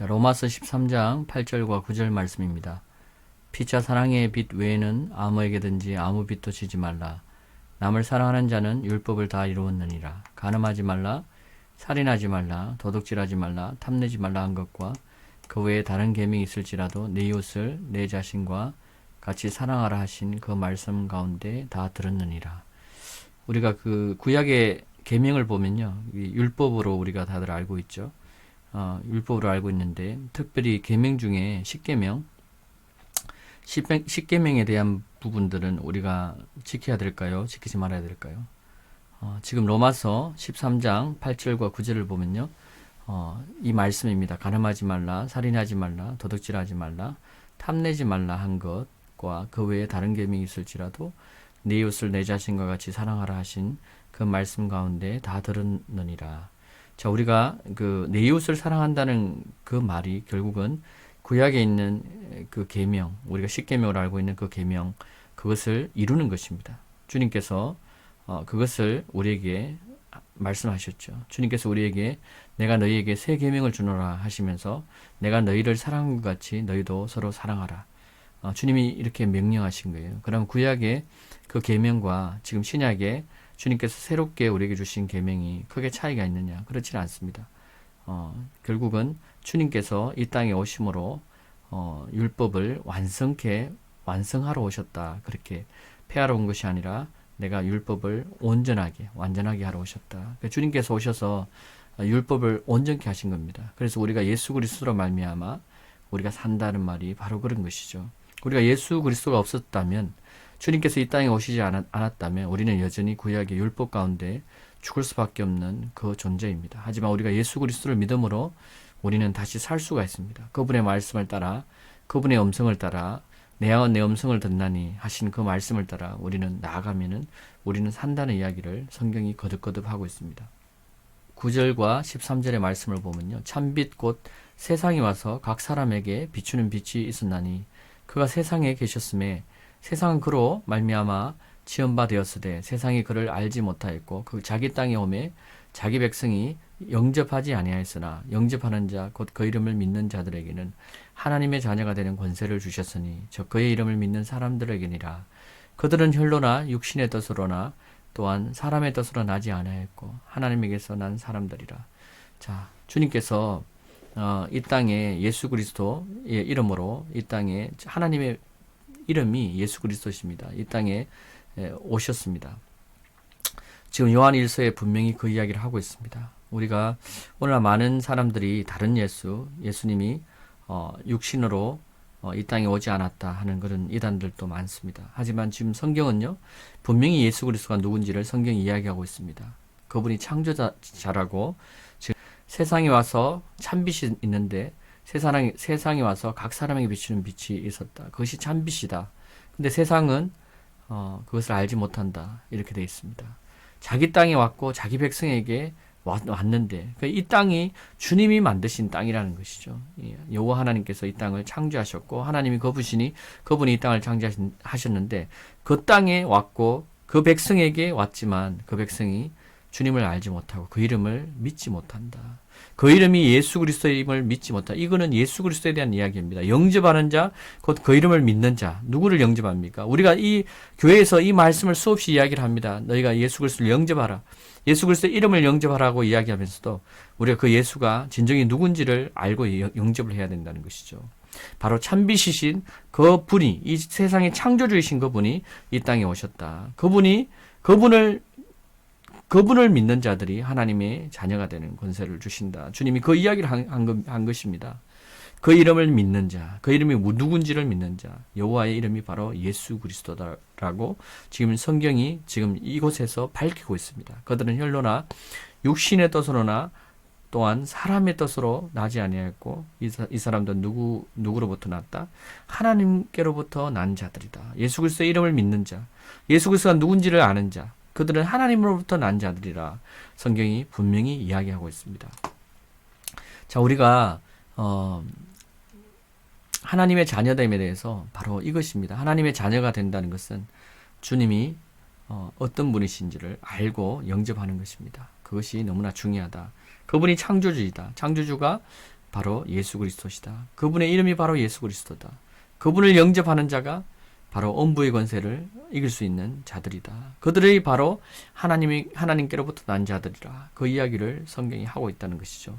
자, 로마서 13장 8절과 9절 말씀입니다. 피차 사랑의 빛 외에는 아무에게든지 아무 빛도 지지 말라. 남을 사랑하는 자는 율법을 다 이루었느니라. 간음하지 말라, 살인하지 말라, 도둑질하지 말라, 탐내지 말라 한 것과 그 외에 다른 계명이 있을지라도 내 이웃을 내 자신과 같이 사랑하라 하신 그 말씀 가운데 다 들었느니라. 우리가 그 구약의 계명을 보면요, 이 율법으로 우리가 다들 알고 있죠. 어, 율법으로 알고 있는데 특별히 계명 중에 십계명, 십계- 십계명에 대한 부분들은 우리가 지켜야 될까요? 지키지 말아야 될까요? 어, 지금 로마서 13장 8절과 9절을 보면요. 어, 이 말씀입니다. 가늠하지 말라, 살인하지 말라, 도둑질하지 말라, 탐내지 말라 한 것과 그 외에 다른 계명이 있을지라도 내 이웃을 내 자신과 같이 사랑하라 하신 그 말씀 가운데 다 들었느니라. 자, 우리가 그 내 이웃을 사랑한다는 그 말이 결국은 구약에 있는 그 계명, 우리가 십계명으로 알고 있는 그 계명 그것을 이루는 것입니다. 주님께서 어, 그것을 우리에게 말씀하셨죠. 주님께서 우리에게 내가 너희에게 새 계명을 주노라 하시면서 내가 너희를 사랑한 것 같이 너희도 서로 사랑하라. 어, 주님이 이렇게 명령하신 거예요. 그럼 구약의 그 계명과 지금 신약에 주님께서 새롭게 우리에게 주신 계명이 크게 차이가 있느냐? 그렇지는 않습니다. 어, 결국은 주님께서 이 땅에 오심으로 어, 율법을 완성케 완성하러 오셨다. 그렇게 폐하러 온 것이 아니라 내가 율법을 온전하게 완전하게 하러 오셨다. 그러니까 주님께서 오셔서 율법을 온전케 하신 겁니다. 그래서 우리가 예수 그리스도로 말미암아 우리가 산다는 말이 바로 그런 것이죠. 우리가 예수 그리스도가 없었다면 주님께서 이 땅에 오시지 않았, 않았다면 우리는 여전히 구약의 율법 가운데 죽을 수밖에 없는 그 존재입니다. 하지만 우리가 예수 그리스도를 믿음으로 우리는 다시 살 수가 있습니다. 그분의 말씀을 따라 그분의 음성을 따라 내 양은 내 음성을 듣나니 하신 그 말씀을 따라 우리는 나아가면은 우리는 산다는 이야기를 성경이 거듭거듭 하고 있습니다. 9절과 13절의 말씀을 보면요. 참빛 곧 세상이 와서 각 사람에게 비추는 빛이 있었나니 그가 세상에 계셨음에 세상은 그로 말미암아 지은 바 되었으되 세상이 그를 알지 못하였고 그 자기 땅에 오매 자기 백성이 영접하지 아니하였으나 영접하는 자 곧 그 이름을 믿는 자들에게는 하나님의 자녀가 되는 권세를 주셨으니 저 그의 이름을 믿는 사람들에게니라. 그들은 혈로나 육신의 뜻으로나 또한 사람의 뜻으로 나지 아니하였고 하나님에게서 난 사람들이라. 자 주님께서 어, 이 땅에 예수 그리스도의 이름으로 이 땅에 하나님의 이름이 예수 그리스도십니다. 이 땅에 에, 오셨습니다. 지금 요한 1서에 분명히 그 이야기를 하고 있습니다. 우리가 오늘 많은 사람들이 다른 예수, 예수님이 어, 육신으로 어, 이 땅에 오지 않았다 하는 그런 이단들도 많습니다. 하지만 지금 성경은요, 분명히 예수 그리스도가 누군지를 성경이 이야기하고 있습니다. 그분이 창조자라고 지금 세상에 와서 참빛이 있는데 세상에, 세상에 와서 각 사람에게 비추는 빛이 있었다. 그것이 참빛이다. 근데 세상은 어, 그것을 알지 못한다. 이렇게 되어 있습니다. 자기 땅에 왔고 자기 백성에게 왔, 왔는데 그이 땅이 주님이 만드신 땅이라는 것이죠. 예, 여호와 하나님께서 이 땅을 창조하셨고 하나님이 거부시니 그분이 이 땅을 창조하셨는데 그 땅에 왔고 그 백성에게 왔지만 그 백성이 주님을 알지 못하고 그 이름을 믿지 못한다. 그 이름이 예수 그리스도의 이름을 믿지 못한다. 이거는 예수 그리스도에 대한 이야기입니다. 영접하는 자, 곧 그 이름을 믿는 자, 누구를 영접합니까? 우리가 이 교회에서 이 말씀을 수없이 이야기를 합니다. 너희가 예수 그리스도를 영접하라. 예수 그리스도의 이름을 영접하라고 이야기하면서도 우리가 그 예수가 진정히 누군지를 알고 영- 영접을 해야 된다는 것이죠. 바로 참빛이신 그 분이 이 세상의 창조주이신 그분이 이 땅에 오셨다. 그분이 그분을 그분을 믿는 자들이 하나님의 자녀가 되는 권세를 주신다. 주님이 그 이야기를 한, 한, 것- 한 것입니다. 그 이름을 믿는 자, 그 이름이 누군지를 믿는 자, 여호와의 이름이 바로 예수 그리스도다라고 지금 성경이 지금 이곳에서 밝히고 있습니다. 그들은 혈로나 육신의 뜻으로나 또한 사람의 뜻으로 나지 아니하였고 이, 사, 이 사람도 누구 누구로부터 났다? 하나님께로부터 난 자들이다. 예수 그리스도의 이름을 믿는 자, 예수 그리스도가 누군지를 아는 자, 그들은 하나님으로부터 난 자들이라 성경이 분명히 이야기하고 있습니다. 자, 우리가 어, 하나님의 자녀됨에 대해서 바로 이것입니다. 하나님의 자녀가 된다는 것은 주님이 어, 어떤 분이신지를 알고 영접하는 것입니다. 그것이 너무나 중요하다. 그분이 창조주이다. 창조주가 바로 예수 그리스도시다. 그분의 이름이 바로 예수 그리스도다. 그분을 영접하는 자가 바로 엄부의 권세를 이길 수 있는 자들이다. 그들이 바로 하나님이 하나님께로부터 난 자들이라. 그 이야기를 성경이 하고 있다는 것이죠.